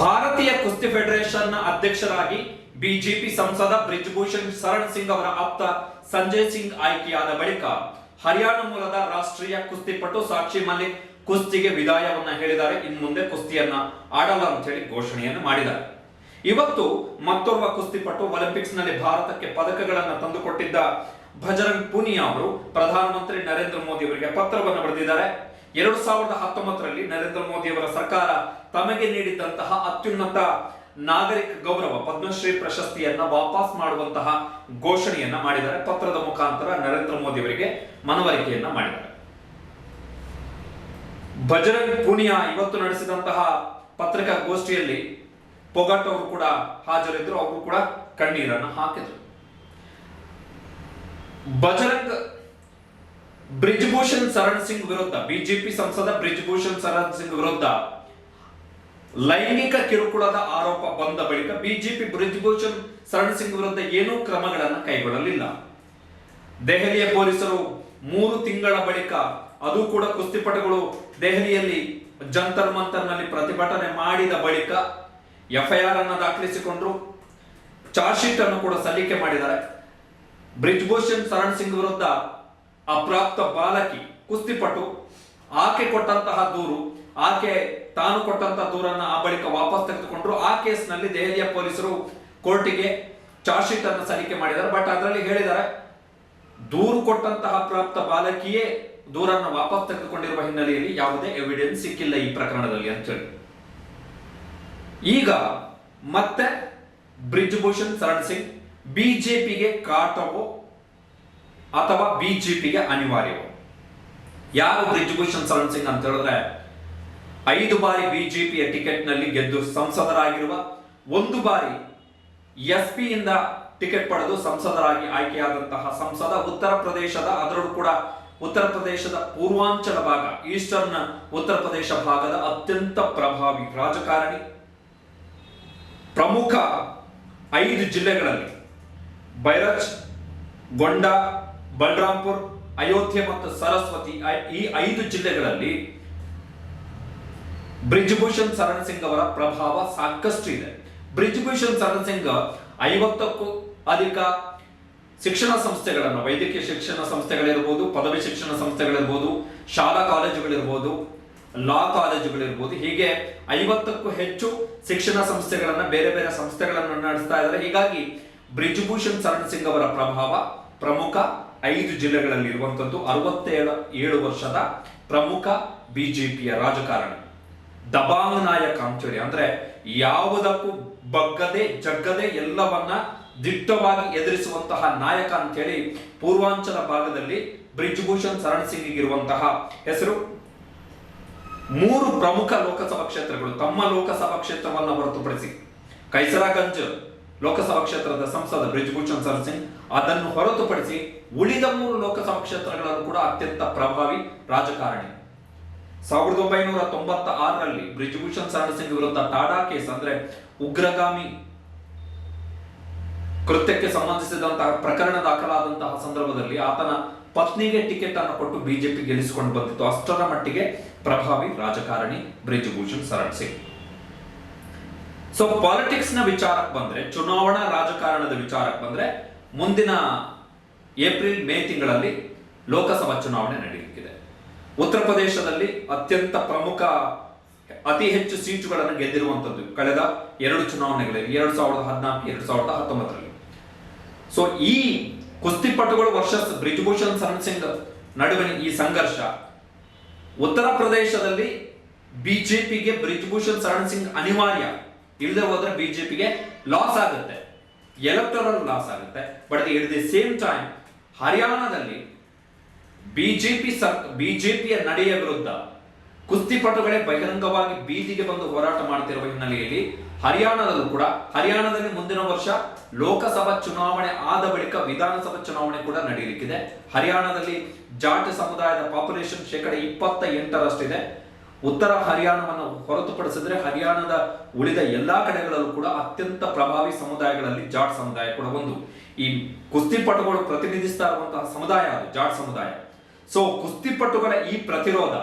ಭಾರತೀಯ ಕುಸ್ತಿ ಫೆಡರೇಷನ್ನ ಅಧ್ಯಕ್ಷರಾಗಿ ಬಿಜೆಪಿ ಸಂಸದ ಬ್ರಿಜ್ಭೂಷಣ್ ಶರಣ್ ಸಿಂಗ್ ಅವರ ಆಪ್ತ ಸಂಜಯ್ ಸಿಂಗ್ ಆಯ್ಕೆಯಾದ ಬಳಿಕ ಹರಿಯಾಣ ಮೂಲದ ರಾಷ್ಟ್ರೀಯ ಕುಸ್ತಿಪಟು ಸಾಕ್ಷಿ ಮಲ್ಲಿಕ್ ಕುಸ್ತಿಗೆ ವಿದಾಯವನ್ನ ಹೇಳಿದ್ದಾರೆ. ಇನ್ನು ಮುಂದೆ ಕುಸ್ತಿಯನ್ನ ಆಡಲ್ಲ ಅಂತ ಹೇಳಿ ಘೋಷಣೆಯನ್ನು ಮಾಡಿದ್ದಾರೆ. ಇವತ್ತು ಮತ್ತೋರ್ವ ಕುಸ್ತಿಪಟು ಒಲಿಂಪಿಕ್ಸ್ನಲ್ಲಿ ಭಾರತಕ್ಕೆ ಪದಕಗಳನ್ನು ತಂದುಕೊಟ್ಟಿದ್ದ ಭಜರಂಗ್ ಪುನಿಯಾ ಅವರು ಪ್ರಧಾನಮಂತ್ರಿ ನರೇಂದ್ರ ಮೋದಿ ಅವರಿಗೆ ಪತ್ರವನ್ನು ಬರೆದಿದ್ದಾರೆ. ಎರಡು ಸಾವಿರದ ಹತ್ತೊಂಬತ್ತರಲ್ಲಿ ನರೇಂದ್ರ ಮೋದಿ ಅವರ ಸರ್ಕಾರ ತಮಗೆ ನೀಡಿದ್ದಂತಹ ಅತ್ಯುನ್ನತ ನಾಗರಿಕ ಗೌರವ, ಪದ್ಮಶ್ರೀ ಪ್ರಶಸ್ತಿಯನ್ನ ವಾಪಸ್ ಮಾಡುವಂತಹ ಘೋಷಣೆಯನ್ನ ಮಾಡಿದ್ದಾರೆ. ಪತ್ರದ ಮುಖಾಂತರ ನರೇಂದ್ರ ಮೋದಿ ಅವರಿಗೆ ಮನವರಿಕೆಯನ್ನ ಮಾಡಿದ್ದಾರೆ. ಭಜರಂಗ್ ಪುನಿಯಾ ಇವತ್ತು ನಡೆಸಿದಂತಹ ಪತ್ರಿಕಾಗೋಷ್ಠಿಯಲ್ಲಿ ಪೊಗಾಟ್ ಅವರು ಕೂಡ ಹಾಜರಿದ್ರು. ಅವರು ಕೂಡ ಕಣ್ಣೀರನ್ನು ಹಾಕಿದರು. ಬಜರಂಗ್ ಬ್ರಿಜ್ಭೂಷಣ್ ಶರಣ್ ಸಿಂಗ್ ವಿರುದ್ಧ, ಬಿಜೆಪಿ ಸಂಸದ ಬ್ರಿಜ್ ಭೂಷಣ್ ಶರಣ್ ಸಿಂಗ್ ವಿರುದ್ಧ ಲೈಂಗಿಕ ಕಿರುಕುಳದ ಆರೋಪ ಬಂದ ಬಳಿಕ ಬಿಜೆಪಿ ಬ್ರಿಜ್ಭೂಷಣ್ ಶರಣ್ ಸಿಂಗ್ ವಿರುದ್ಧ ಏನೂ ಕ್ರಮಗಳನ್ನು ಕೈಗೊಳ್ಳಲಿಲ್ಲ. ದೆಹಲಿಯ ಪೊಲೀಸರು ಮೂರು ತಿಂಗಳ ಬಳಿಕ ಅದು ಕೂಡ ಕುಸ್ತಿಪಟುಗಳು ದೆಹಲಿಯಲ್ಲಿ ಜಂತರ್ ಮಂತರ್ನಲ್ಲಿ ಪ್ರತಿಭಟನೆ ಮಾಡಿದ ಬಳಿಕ ಎಫ್ಐಆರ್ ಅನ್ನು ದಾಖಲಿಸಿಕೊಂಡ್ರು. ಚಾರ್ಜ್ ಶೀಟ್ ಅನ್ನು ಕೂಡ ಸಲ್ಲಿಕೆ ಮಾಡಿದ್ದಾರೆ. ಬ್ರಿಜ್ ಭೂಷಣ್ ಶರಣ್ ಸಿಂಗ್ ವಿರುದ್ಧ ಅಪ್ರಾಪ್ತ ಬಾಲಕಿ, ಕುಸ್ತಿಪಟು, ಆಕೆ ಕೊಟ್ಟಂತಹ ದೂರು, ಆಕೆ ತಾನು ಕೊಟ್ಟಂತಹ ದೂರನ್ನ ಆ ಬಳಿಕ ವಾಪಸ್ ತೆಗೆದುಕೊಂಡ್ರು. ಆ ಕೇಸ್ನಲ್ಲಿ ದೆಹಲಿಯ ಪೊಲೀಸರು ಕೋರ್ಟಿಗೆ ಚಾರ್ಜ್ ಶೀಟ್ ಅನ್ನು ಸಲ್ಲಿಕೆ ಮಾಡಿದ್ದಾರೆ. ಬಟ್ ಅದರಲ್ಲಿ ಹೇಳಿದ್ದಾರೆ, ದೂರು ಕೊಟ್ಟಂತಹ ಪ್ರಾಪ್ತ ಬಾಲಕಿಯೇ ದೂರನ್ನ ವಾಪಸ್ ತೆಗೆದುಕೊಂಡಿರುವ ಹಿನ್ನೆಲೆಯಲ್ಲಿ ಯಾವುದೇ ಎವಿಡೆನ್ಸ್ ಸಿಕ್ಕಿಲ್ಲ ಈ ಪ್ರಕರಣದಲ್ಲಿ ಅಂತ ಹೇಳಿ. ಈಗ ಮತ್ತೆ ಬ್ರಿಜ್ ಭೂಷಣ್ ಶರಣ್ ಸಿಂಗ್ ಬಿಜೆಪಿಗೆ ಕಾಟವೋ ಅಥವಾ ಬಿಜೆಪಿಗೆ ಅನಿವಾರ್ಯವು? ಯಾರು ಬ್ರಿಜ್ಭೂಷಣ್ ಶರಣ್ ಸಿಂಗ್ ಅಂತ ಹೇಳಿದ್ರೆ, ಐದು ಬಾರಿ ಬಿಜೆಪಿಯ ಟಿಕೆಟ್ನಲ್ಲಿ ಗೆದ್ದು ಸಂಸದರಾಗಿರುವ, ಒಂದು ಬಾರಿ ಎಸ್ ಪಿಯಿಂದ ಟಿಕೆಟ್ ಪಡೆದು ಸಂಸದರಾಗಿ ಆಯ್ಕೆಯಾದಂತಹ ಸಂಸದ ಉತ್ತರ ಪ್ರದೇಶದ ಅದರಲ್ಲೂ ಕೂಡ ಉತ್ತರ ಪ್ರದೇಶದ ಪೂರ್ವಾಂಚಲ ಭಾಗ, ಈಸ್ಟರ್ನ್ ಉತ್ತರ ಪ್ರದೇಶ ಭಾಗದ ಅತ್ಯಂತ ಪ್ರಭಾವಿ ರಾಜಕಾರಣಿ. ಪ್ರಮುಖ ಐದು ಜಿಲ್ಲೆಗಳಲ್ಲಿ ಬೈರಜ್, ಗೊಂಡಾ ಬಲರಾಂಪುರ್ ಅಯೋಧ್ಯೆ ಮತ್ತು ಸರಸ್ವತಿ ಈ ಐದು ಜಿಲ್ಲೆಗಳಲ್ಲಿ ಬ್ರಿಜ್ಭೂಷಣ್ ಶರಣ್ ಸಿಂಗ್ ಅವರ ಪ್ರಭಾವ ಸಾಕಷ್ಟು ಇದೆ. ಬ್ರಿಜ್ಭೂಷಣ್ ಸರಣ್ ಸಿಂಗ್ ಐವತ್ತಕ್ಕೂ ಅಧಿಕ ಶಿಕ್ಷಣ ಸಂಸ್ಥೆಗಳನ್ನು, ವೈದ್ಯಕೀಯ ಶಿಕ್ಷಣ ಸಂಸ್ಥೆಗಳಿರ್ಬೋದು, ಪದವಿ ಶಿಕ್ಷಣ ಸಂಸ್ಥೆಗಳಿರ್ಬೋದು, ಶಾಲಾ ಕಾಲೇಜುಗಳಿರ್ಬೋದು, ಲಾ ಕಾಲೇಜುಗಳಿರ್ಬೋದು, ಹೀಗೆ ಐವತ್ತಕ್ಕೂ ಹೆಚ್ಚು ಶಿಕ್ಷಣ ಸಂಸ್ಥೆಗಳನ್ನು, ಬೇರೆ ಬೇರೆ ಸಂಸ್ಥೆಗಳನ್ನು ನಡೆಸ್ತಾ ಇದ್ದಾರೆ. ಹೀಗಾಗಿ ಬ್ರಿಜ್ಭೂಷಣ್ ಸರಣ್ ಸಿಂಗ್ ಅವರ ಪ್ರಭಾವ ಪ್ರಮುಖ. ಐದು ಜಿಲ್ಲೆಗಳಲ್ಲಿ ಇರುವಂತದ್ದು ಅರವತ್ತೇಳು, ಏಳು ವರ್ಷದ ಪ್ರಮುಖ ಬಿಜೆಪಿಯ ರಾಜಕಾರಣಿ. ದಬಾಂಗ್ ನಾಯಕ ಅಂತೇಳಿ ಅಂದ್ರೆ ಯಾವುದಕ್ಕೂ ಬಗ್ಗದೆ, ಜಗ್ಗದೆ ಎಲ್ಲವನ್ನ ದಿಟ್ಟವಾಗಿ ಎದುರಿಸುವಂತಹ ನಾಯಕ ಅಂತೇಳಿ ಪೂರ್ವಾಂಚಲ ಭಾಗದಲ್ಲಿ ಬ್ರಿಜ್ಭೂಷಣ್ ಶರಣ್ ಸಿಂಗ್ ಇರುವಂತಹ ಹೆಸರು. ಮೂರು ಪ್ರಮುಖ ಲೋಕಸಭಾ ಕ್ಷೇತ್ರಗಳು ತಮ್ಮ ಲೋಕಸಭಾ ಕ್ಷೇತ್ರವನ್ನು ಹೊರತುಪಡಿಸಿ. ಕೈಸರಾಗಂಜ್ ಲೋಕಸಭಾ ಕ್ಷೇತ್ರದ ಸಂಸದ ಬ್ರಿಜ್ಭೂಷಣ್ ಸರ್ ಸಿಂಗ್, ಅದನ್ನು ಹೊರತುಪಡಿಸಿ ಉಳಿದ ಮೂರು ಲೋಕಸಭಾ ಕ್ಷೇತ್ರಗಳನ್ನು ಕೂಡ ಅತ್ಯಂತ ಪ್ರಭಾವಿ ರಾಜಕಾರಣಿ. ಸಾವಿರದ ಒಂಬೈನೂರ ತೊಂಬತ್ತ ಆರರಲ್ಲಿ ಬ್ರಿಜ್ಭೂಷಣ್ ಸರಣ್ ಸಿಂಗ್ ವಿರುದ್ಧ ಟಾಡಾ ಕೇಸ್ ಅಂದ್ರೆ ಉಗ್ರಗಾಮಿ ಕೃತ್ಯಕ್ಕೆ ಸಂಬಂಧಿಸಿದಂತಹ ಪ್ರಕರಣ ದಾಖಲಾದಂತಹ ಸಂದರ್ಭದಲ್ಲಿ ಆತನ ಪತ್ನಿಗೆ ಟಿಕೆಟ್ ಅನ್ನು ಕೊಟ್ಟು ಬಿಜೆಪಿ ಗೆಲ್ಲಿಸಿಕೊಂಡು ಬಂದಿತ್ತು. ಅಷ್ಟರ ಮಟ್ಟಿಗೆ ಪ್ರಭಾವಿ ರಾಜಕಾರಣಿ ಬ್ರಿಜ್ಭೂಷಣ್ ಸರಣ್ ಸಿಂಗ್. ಸೊ ಪಾಲಿಟಿಕ್ಸ್ನ ವಿಚಾರಕ್ಕೆ ಬಂದ್ರೆ, ಚುನಾವಣಾ ರಾಜಕಾರಣದ ವಿಚಾರಕ್ಕೆ ಬಂದ್ರೆ, ಮುಂದಿನ ಏಪ್ರಿಲ್, ಮೇ ತಿಂಗಳಲ್ಲಿ ಲೋಕಸಭಾ ಚುನಾವಣೆ ನಡೆಯಲಿಕ್ಕಿದೆ ಉತ್ತರ ಪ್ರದೇಶದಲ್ಲಿ ಅತ್ಯಂತ ಪ್ರಮುಖ, ಅತಿ ಹೆಚ್ಚು ಸೀಟುಗಳನ್ನು ಗೆದ್ದಿರುವಂತದ್ದು ಕಳೆದ ಎರಡು ಚುನಾವಣೆಗಳಲ್ಲಿ, ಎರಡು ಸಾವಿರದ ಹದಿನಾಲ್ಕು, ಎರಡು ಸಾವಿರದ ಹತ್ತೊಂಬತ್ತರಲ್ಲಿ. ಸೊ ಈ ಕುಸ್ತಿಪಟುಗಳು ವರ್ಷಸ್ ಬ್ರಿಜಭೂಷಣ್ ಸರಣ್ ಸಿಂಗ್ ನಡುವಿನ ಈ ಸಂಘರ್ಷ, ಉತ್ತರ ಪ್ರದೇಶದಲ್ಲಿ ಬಿಜೆಪಿಗೆ ಬ್ರಿಜಭೂಷಣ್ ಸರಣ್ ಸಿಂಗ್ ಅನಿವಾರ್ಯ. ಇಲ್ಲದೆ ಹೋದ್ರೆ ಬಿಜೆಪಿಗೆ ಲಾಸ್ ಆಗುತ್ತೆ. ಎಲೆಕ್ಟೋರಲ್ ಲಾಸ್ ಆಗುತ್ತೆ. But at the same time ಹರಿಯಾಣದಲ್ಲಿ ಬಿಜೆಪಿ ಬಿಜೆಪಿಯ ನಡೆಯ ವಿರುದ್ಧ ಕುಸ್ತಿಪಟುಗಳೇ ಬಹಿರಂಗವಾಗಿ ಬೀದಿಗೆ ಬಂದು ಹೋರಾಟ ಮಾಡ್ತಿರುವ ಹಿನ್ನೆಲೆಯಲ್ಲಿ ಹರಿಯಾಣದಲ್ಲೂ ಕೂಡ, ಹರಿಯಾಣದಲ್ಲಿ ಮುಂದಿನ ವರ್ಷ ಲೋಕಸಭಾ ಚುನಾವಣೆ ಆದ ಬಳಿಕ ವಿಧಾನಸಭಾ ಚುನಾವಣೆ ಕೂಡ ನಡೆಯಲಿಕ್ಕಿದೆ. ಹರಿಯಾಣದಲ್ಲಿ ಜಾಟ್ ಸಮುದಾಯದ ಪಾಪ್ಯುಲೇಷನ್ ಶೇಕಡ ಇಪ್ಪತ್ತ ಎಂಟರಷ್ಟಿದೆ ಉತ್ತರ ಹರಿಯಾಣವನ್ನು ಹೊರತುಪಡಿಸಿದ್ರೆ ಹರಿಯಾಣದ ಉಳಿದ ಎಲ್ಲಾ ಕಡೆಗಳಲ್ಲೂ ಕೂಡ ಅತ್ಯಂತ ಪ್ರಭಾವಿ ಸಮುದಾಯಗಳಲ್ಲಿ ಜಾಟ್ ಸಮುದಾಯ ಕೂಡ ಒಂದು. ಈ ಕುಸ್ತಿಪಟುಗಳು ಪ್ರತಿನಿಧಿಸ್ತಾ ಇರುವಂತಹ ಸಮುದಾಯ ಅದು ಜಾಟ್ ಸಮುದಾಯ. ಸೊ ಕುಸ್ತಿಪಟುಗಳ ಈ ಪ್ರತಿರೋಧ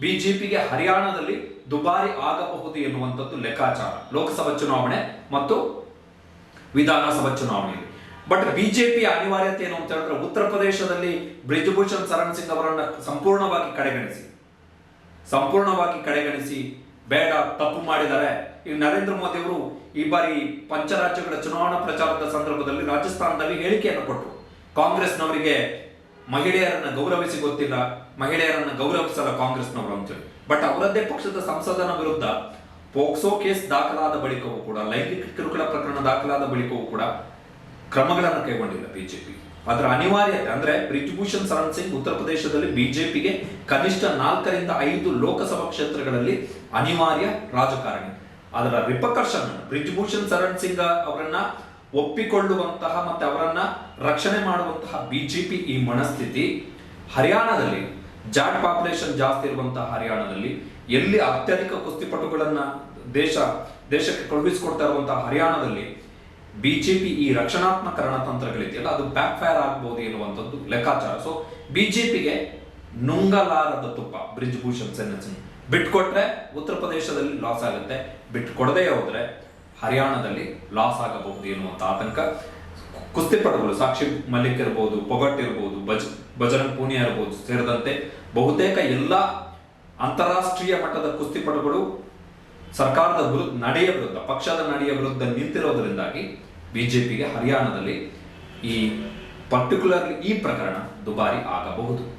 ಬಿಜೆಪಿಗೆ ಹರಿಯಾಣದಲ್ಲಿ ದುಬಾರಿ ಆಗಬಹುದು ಎನ್ನುವಂಥದ್ದು ಲೆಕ್ಕಾಚಾರ. ಲೋಕಸಭಾ ಚುನಾವಣೆ ಮತ್ತು ವಿಧಾನಸಭಾ ಚುನಾವಣೆಯಲ್ಲಿ. ಬಟ್ ಬಿಜೆಪಿ ಅನಿವಾರ್ಯತೆ ಏನು ಅಂತ ಹೇಳಿದ್ರೆ ಉತ್ತರ ಪ್ರದೇಶದಲ್ಲಿ ಬ್ರಿಜಭೂಷಣ್ ಸರಣ್ ಸಿಂಗ್ ಅವರನ್ನ ಸಂಪೂರ್ಣವಾಗಿ ಕಡೆಗಣಿಸಿ. ಸಂಪೂರ್ಣವಾಗಿ ಕಡೆಗಣಿಸಿ ಬೇಡ, ತಪ್ಪು ಮಾಡಿದ್ದಾರೆ. ಈಗ ನರೇಂದ್ರ ಮೋದಿ ಅವರು ಈ ಬಾರಿ ಪಂಚರಾಜ್ಯಗಳ ಚುನಾವಣಾ ಪ್ರಚಾರದ ಸಂದರ್ಭದಲ್ಲಿ ರಾಜಸ್ಥಾನದಲ್ಲಿ ಹೇಳಿಕೆಯನ್ನು ಕೊಟ್ಟರು. ಕಾಂಗ್ರೆಸ್ನವರಿಗೆ ಮಹಿಳೆಯರನ್ನ ಗೌರವಿಸಿ ಗೊತ್ತಿಲ್ಲ, ಮಹಿಳೆಯರನ್ನ ಗೌರವಿಸಲ್ಲ ಕಾಂಗ್ರೆಸ್ನವರು ಅಂತೇಳಿ. ಬಟ್ ಅವರದ್ದೇ ಪಕ್ಷದ ಸಂಸದನ ವಿರುದ್ಧ ಪೋಕ್ಸೋ ಕೇಸ್ ದಾಖಲಾದ ಬಳಿಕವೂ ಕೂಡ, ಲೈಂಗಿಕ ಕಿರುಕುಳ ಪ್ರಕರಣ ದಾಖಲಾದ ಬಳಿಕವೂ ಕೂಡ ಕ್ರಮಗಳನ್ನು ಕೈಗೊಂಡಿಲ್ಲ ಬಿಜೆಪಿ. ಅದರ ಅನಿವಾರ್ಯತೆ ಅಂದ್ರೆ ಬ್ರಿಜ್ಭೂಷಣ್ ಸರಣ್ ಸಿಂಗ್ ಉತ್ತರ ಪ್ರದೇಶದಲ್ಲಿ ಬಿಜೆಪಿಗೆ ಕನಿಷ್ಠ ನಾಲ್ಕರಿಂದ ಐದು ಲೋಕಸಭಾ ಕ್ಷೇತ್ರಗಳಲ್ಲಿ ಅನಿವಾರ್ಯ ರಾಜಕಾರಣಿ. ಅದರ ರಿಪಕರ್ಷನ್ ಬ್ರಿಜ್ಭೂಷಣ್ ಸರಣ್ ಸಿಂಗ್ ಅವರನ್ನ ಒಪ್ಪಿಕೊಳ್ಳುವಂತಹ ಮತ್ತೆ ಅವರನ್ನ ರಕ್ಷಣೆ ಮಾಡುವಂತಹ ಬಿಜೆಪಿ ಈ ಮನಸ್ಥಿತಿ. ಹರಿಯಾಣದಲ್ಲಿ ಜಾಟ್ ಪಾಪ್ಯುಲೇಷನ್ ಜಾಸ್ತಿ ಇರುವಂತಹ ಹರಿಯಾಣದಲ್ಲಿ ಎಲ್ಲಿ ಅತ್ಯಧಿಕ ಕುಸ್ತಿಪಟುಗಳನ್ನ ದೇಶ, ದೇಶಕ್ಕೆ ಕಳುಹಿಸಿಕೊಡ್ತಾ ಇರುವಂತಹ ಹರಿಯಾಣದಲ್ಲಿ ಬಿಜೆಪಿ ಈ ರಕ್ಷಣಾತ್ಮಕ ರಣತಂತ್ರಗಳಿದೆಯಲ್ಲ ಅದು ಬ್ಯಾಕ್ ಫೈರ್ ಆಗ್ಬೋದು ಎನ್ನುವಂಥದ್ದು ಲೆಕ್ಕಾಚಾರ. ಸೊ ಬಿಜೆಪಿಗೆ ನುಂಗಲಾರದ ತುಪ್ಪ ಬ್ರಿಜ್ ಭೂಷಣ್ ಸಿಂಗ್ ಬಿಟ್ಕೊಟ್ರೆ ಉತ್ತರ ಪ್ರದೇಶದಲ್ಲಿ ಲಾಸ್ ಆಗುತ್ತೆ, ಬಿಟ್ಕೊಡದೇ ಹೋದ್ರೆ ಹರಿಯಾಣದಲ್ಲಿ ಲಾಸ್ ಆಗಬಹುದು ಎನ್ನುವಂಥ ಆತಂಕ. ಕುಸ್ತಿಪಟುಗಳು ಸಾಕ್ಷಿ ಮಲ್ಲಿಕ್ ಇರ್ಬೋದು, ಪೊಗಟ್ ಇರ್ಬೋದು ಬಜ್ ಬಜರಂಗ್ ಪೂನಿಯಾ ಇರ್ಬೋದು ಸೇರಿದಂತೆ ಬಹುತೇಕ ಎಲ್ಲ ಅಂತಾರಾಷ್ಟ್ರೀಯ ಮಟ್ಟದ ಕುಸ್ತಿಪಟುಗಳು ಸರ್ಕಾರದ ವಿರುದ್ಧ, ನಡೆಯ ವಿರುದ್ಧ, ಪಕ್ಷದ ನಡೆಯ ವಿರುದ್ಧ ನಿಂತಿರೋದ್ರಿಂದಾಗಿ ಬಿಜೆಪಿಗೆ ಹರಿಯಾಣದಲ್ಲಿ ಈ ಪರ್ಟಿಕ್ಯುಲರ್ಲಿ ಈ ಪ್ರಕರಣ ದುಬಾರಿ ಆಗಬಹುದು.